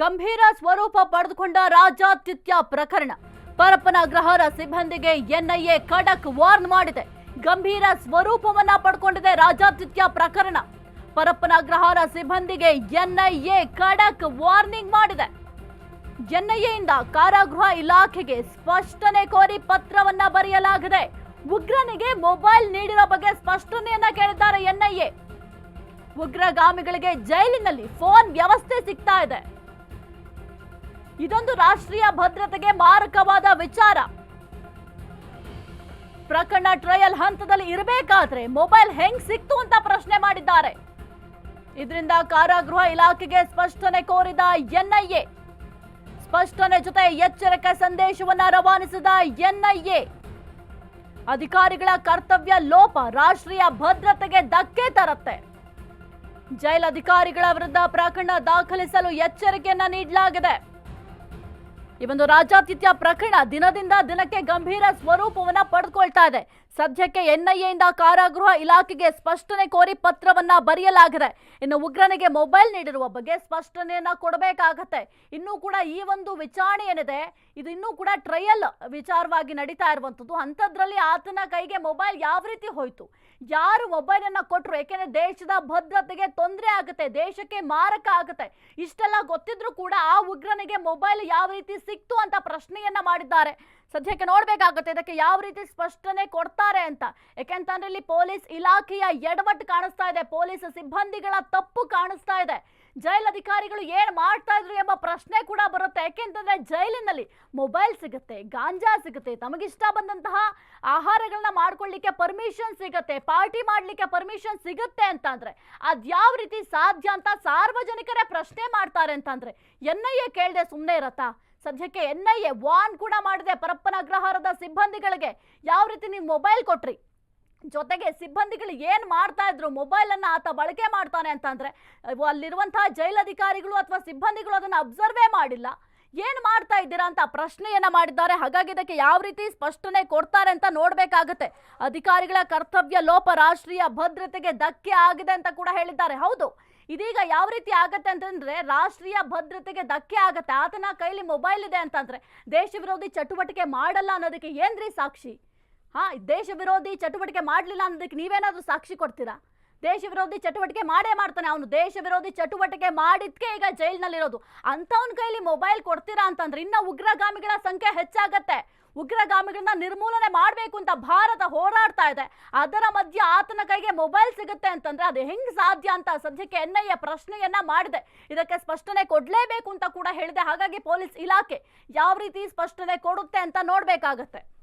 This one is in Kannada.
ಗಂಭೀರ ಸ್ವರೂಪ ಪಡೆದುಕೊಂಡ ರಾಜ್ಯಾತಿಥ್ಯ ಪ್ರಕರಣ. ಪರಪ್ಪನ ಗ್ರಹರ ಸಿಬ್ಬಂದಿಗೆ ಎನ್ಐಎ ಖಡಕ್ ವಾರ್ನ್ ಮಾಡಿದೆ. ಗಂಭೀರ ಸ್ವರೂಪವನ್ನ ಪಡ್ಕೊಂಡಿದೆ ರಾಜ್ಯಾತಿಥ್ಯ ಪ್ರಕರಣ. ಪರಪ್ಪನ ಗ್ರಹರ ಸಿಬ್ಬಂದಿಗೆ ಎನ್ಐಎ ಖಡಕ್ ವಾರ್ನಿಂಗ್ ಮಾಡಿದೆ. ಎನ್ಐಎಯಿಂದ ಕಾರಾಗೃಹ ಇಲಾಖೆಗೆ ಸ್ಪಷ್ಟನೆ ಕೋರಿ ಪತ್ರವನ್ನ ಬರೆಯಲಾಗಿದೆ. ಉಗ್ರನಿಗೆ ಮೊಬೈಲ್ ನೀಡಿರೋ ಬಗ್ಗೆ ಸ್ಪಷ್ಟನೆಯನ್ನ ಕೇಳಿದ್ದಾರೆ ಎನ್ಐಎ. ಉಗ್ರಗಾಮಿಗಳಿಗೆ ಜೈಲಿನಲ್ಲಿ ಫೋನ್ ವ್ಯವಸ್ಥೆ ಸಿಗ್ತಾ ಇದೆ. ಇದೊಂದು ರಾಷ್ಟ್ರೀಯ ಭದ್ರತೆಗೆ ಮಾರಕವಾದ ವಿಚಾರ. ಪ್ರಕರಣ ಟ್ರಯಲ್ ಹಂತದಲ್ಲಿ ಇರಬೇಕಾದ್ರೆ ಮೊಬೈಲ್ ಹೆಂಗ್ ಸಿಕ್ತು ಅಂತ ಪ್ರಶ್ನೆ ಮಾಡಿದ್ದಾರೆ. ಇದರಿಂದ ಕಾರಾಗೃಹ ಇಲಾಖೆಗೆ ಸ್ಪಷ್ಟನೆ ಕೋರಿದ ಎನ್ಐಎ ಸ್ಪಷ್ಟನೆ ಜೊತೆ ಎಚ್ಚರಿಕೆ ಸಂದೇಶವನ್ನ ರವಾನಿಸಿದ ಎನ್ಐಎ ಅಧಿಕಾರಿಗಳ ಕರ್ತವ್ಯ ಲೋಪ ರಾಷ್ಟ್ರೀಯ ಭದ್ರತೆಗೆ ಧಕ್ಕೆ ತರುತ್ತೆ. ಜೈಲಧಿಕಾರಿಗಳ ವಿರುದ್ಧ ಪ್ರಕರಣ ದಾಖಲಿಸಲು ಎಚ್ಚರಿಕೆಯನ್ನ ನೀಡಲಾಗಿದೆ. ಈ ಒಂದು ರಾಜ್ಯಾತಿಥ್ಯ ಪ್ರಕರಣ ದಿನದಿಂದ ದಿನಕ್ಕೆ ಗಂಭೀರ ಸ್ವರೂಪವನ್ನ ಪಡೆದುಕೊಳ್ತಾ ಇದೆ. ಸದ್ಯಕ್ಕೆ ಎನ್ಐಎಯಿಂದ ಕಾರಾಗೃಹ ಇಲಾಖೆಗೆ ಸ್ಪಷ್ಟನೆ ಕೋರಿ ಪತ್ರವನ್ನ ಬರೆಯಲಾಗಿದೆ. ಇನ್ನು ಉಗ್ರನಿಗೆ ಮೊಬೈಲ್ ನೀಡಿರುವ ಬಗ್ಗೆ ಸ್ಪಷ್ಟನೆಯನ್ನ ಕೊಡಬೇಕಾಗತ್ತೆ. ಇನ್ನೂ ಕೂಡ ಈ ಒಂದು ವಿಚಾರಣೆ ಏನಿದೆ, ಇದು ಇನ್ನೂ ಕೂಡ ಟ್ರಯಲ್ ವಿಚಾರವಾಗಿ ನಡೀತಾ ಇರುವಂಥದ್ದು. ಅಂಥದ್ರಲ್ಲಿ ಆತನ ಕೈಗೆ ಮೊಬೈಲ್ ಯಾವ ರೀತಿ ಹೋಯ್ತು? ಯಾರು ಮೊಬೈಲ್ ಅನ್ನ ಕೊಟ್ಟರು ಯಾಕೆಂದ್ರೆ ದೇಶದ ಭದ್ರತೆಗೆ ತೊಂದರೆ ಆಗುತ್ತೆ, ದೇಶಕ್ಕೆ ಮಾರಕ ಆಗುತ್ತೆ. ಇಷ್ಟೆಲ್ಲ ಗೊತ್ತಿದ್ರು ಕೂಡ ಆ ಉಗ್ರನಿಗೆ ಮೊಬೈಲ್ ಯಾವ ರೀತಿ ಸಿಕ್ತು ಅಂತ ಪ್ರಶ್ನೆಯನ್ನ ಮಾಡಿದ್ದಾರೆ. ಸದ್ಯಕ್ಕೆ ನೋಡಬೇಕಾಗುತ್ತೆ, ಇದಕ್ಕೆ ಯಾವ ರೀತಿ ಸ್ಪಷ್ಟನೆ ಕೊಡ್ತಾರೆ ಅಂತ. ಯಾಕೆಂತಂದ್ರೆ ಇಲ್ಲಿ ಪೊಲೀಸ್ ಇಲಾಖೆಯ ಎಡವಟ್ಟು ಕಾಣಿಸ್ತಾ ಇದೆ. ಪೊಲೀಸ್ ಸಿಬ್ಬಂದಿಗಳ ತಪ್ಪು ಕಾಣಿಸ್ತಾ ಇದೆ. ಜೈಲ್ ಅಧಿಕಾರಿಗಳು ಏನು ಮಾಡ್ತಾ ಇದ್ರು ಎಂಬ ಪ್ರಶ್ನೆ ಕೂಡ ಬರುತ್ತೆ. ಯಾಕೆಂತಂದ್ರೆ ಜೈಲಿನಲ್ಲಿ ಮೊಬೈಲ್ ಸಿಗುತ್ತೆ, ಗಾಂಜಾ ಸಿಗುತ್ತೆ, ತಮಗಿಷ್ಟ ಬಂದಂತಹ ಆಹಾರಗಳನ್ನ ಮಾಡ್ಕೊಳ್ಳಿಕ್ಕೆ ಪರ್ಮಿಷನ್ ಸಿಗುತ್ತೆ, ಪಾರ್ಟಿ ಮಾಡ್ಲಿಕ್ಕೆ ಪರ್ಮಿಷನ್ ಸಿಗುತ್ತೆ ಅಂತಂದ್ರೆ ಅದ್ಯಾವ ರೀತಿ ಸಾಧ್ಯ ಅಂತ ಸಾರ್ವಜನಿಕರೇ ಪ್ರಶ್ನೆ ಮಾಡ್ತಾರೆ ಅಂತಂದ್ರೆ ಎನ್ ಐ ಎ ಕೇಳದೆ ಸುಮ್ಮನೆ ಇರತ್ತಾ? ಸದ್ಯಕ್ಕೆ ಎನ್ ಐ ಎ ವಾನ್ ಕೂಡ ಮಾಡಿದೆ ಪರಪ್ಪನ ಅಗ್ರಹಾರದ ಸಿಬ್ಬಂದಿಗಳಿಗೆ. ಯಾವ ರೀತಿ ನೀವು ಮೊಬೈಲ್ ಕೊಟ್ರಿ? ಜೊತೆಗೆ ಸಿಬ್ಬಂದಿಗಳು ಏನು ಮಾಡ್ತಾ ಇದ್ರು? ಮೊಬೈಲ್ ಅನ್ನ ಆತ ಬಳಕೆ ಮಾಡ್ತಾನೆ ಅಂತಂದರೆ ಅಲ್ಲಿರುವಂತಹ ಜೈಲಧಿಕಾರಿಗಳು ಅಥವಾ ಸಿಬ್ಬಂದಿಗಳು ಅದನ್ನು ಅಬ್ಸರ್ವೇ ಮಾಡಿಲ್ಲ. ಏನು ಮಾಡ್ತಾ ಇದ್ದೀರಾ ಅಂತ ಪ್ರಶ್ನೆಯನ್ನ ಮಾಡಿದ್ದಾರೆ. ಹಾಗಾಗಿ ಇದಕ್ಕೆ ಯಾವ ರೀತಿ ಸ್ಪಷ್ಟನೆ ಕೊಡ್ತಾರೆ ಅಂತ ನೋಡ್ಬೇಕಾಗತ್ತೆ. ಅಧಿಕಾರಿಗಳ ಕರ್ತವ್ಯ, ಲೋಪ, ರಾಷ್ಟ್ರೀಯ ಭದ್ರತೆಗೆ ಧಕ್ಕೆ ಆಗಿದೆ ಅಂತ ಕೂಡ ಹೇಳಿದ್ದಾರೆ. ಹೌದು ಇದೀಗ ಯಾವ ರೀತಿ ಆಗತ್ತೆ ಅಂತಂದ್ರೆ ರಾಷ್ಟ್ರೀಯ ಭದ್ರತೆಗೆ ಧಕ್ಕೆ ಆಗತ್ತೆ. ಆತನ ಕೈಲಿ ಮೊಬೈಲ್ ಇದೆ ಅಂತಂದ್ರೆ ದೇಶ ವಿರೋಧಿ ಚಟುವಟಿಕೆ ಮಾಡಲ್ಲ ಅನ್ನೋದಕ್ಕೆ ಏನ್ರಿ ಸಾಕ್ಷಿ? ಹಾ, ದೇಶ ವಿರೋಧಿ ಚಟುವಟಿಕೆ ಮಾಡಲಿಲ್ಲ ಅನ್ನೋದಕ್ಕೆ ನೀವೇನಾದ್ರೂ ಸಾಕ್ಷಿ ಕೊಡ್ತೀರಾ? ದೇಶ ವಿರೋಧಿ ಚಟುವಟಿಕೆ ಮಾಡೇ ಮಾಡ್ತಾನೆ ಅವನು. ದೇಶ ವಿರೋಧಿ ಚಟುವಟಿಕೆ ಮಾಡಿದ್ಕೆ ಈಗ ಜೈಲ್ನಲ್ಲಿರೋದು. ಅಂಥವನ ಕೈಲಿ ಮೊಬೈಲ್ ಕೊಡ್ತೀರಾ ಅಂತಂದ್ರೆ ಇನ್ನ ಉಗ್ರಗಾಮಿಗಳ ಸಂಖ್ಯೆ ಹೆಚ್ಚಾಗತ್ತೆ. ಉಗ್ರಗಾಮಿಗಳನ್ನ ನಿರ್ಮೂಲನೆ ಮಾಡಬೇಕು ಅಂತ ಭಾರತ ಹೋರಾಡ್ತಾ ಇದೆ. ಅದರ ಮಧ್ಯೆ ಆತನ ಕೈಗೆ ಮೊಬೈಲ್ ಸಿಗುತ್ತೆ ಅಂತಂದ್ರೆ ಅದು ಹೆಂಗ್ ಸಾಧ್ಯ ಅಂತ ಸದ್ಯಕ್ಕೆ ಎನ್ ಐ ಎ ಪ್ರಶ್ನೆಯನ್ನ ಮಾಡಿದೆ. ಇದಕ್ಕೆ ಸ್ಪಷ್ಟನೆ ಕೊಡಲೇಬೇಕು ಅಂತ ಕೂಡ ಹೇಳಿದೆ. ಹಾಗಾಗಿ ಪೊಲೀಸ್ ಇಲಾಖೆ ಯಾವ ರೀತಿ ಸ್ಪಷ್ಟನೆ ಕೊಡುತ್ತೆ ಅಂತ ನೋಡ್ಬೇಕಾಗತ್ತೆ.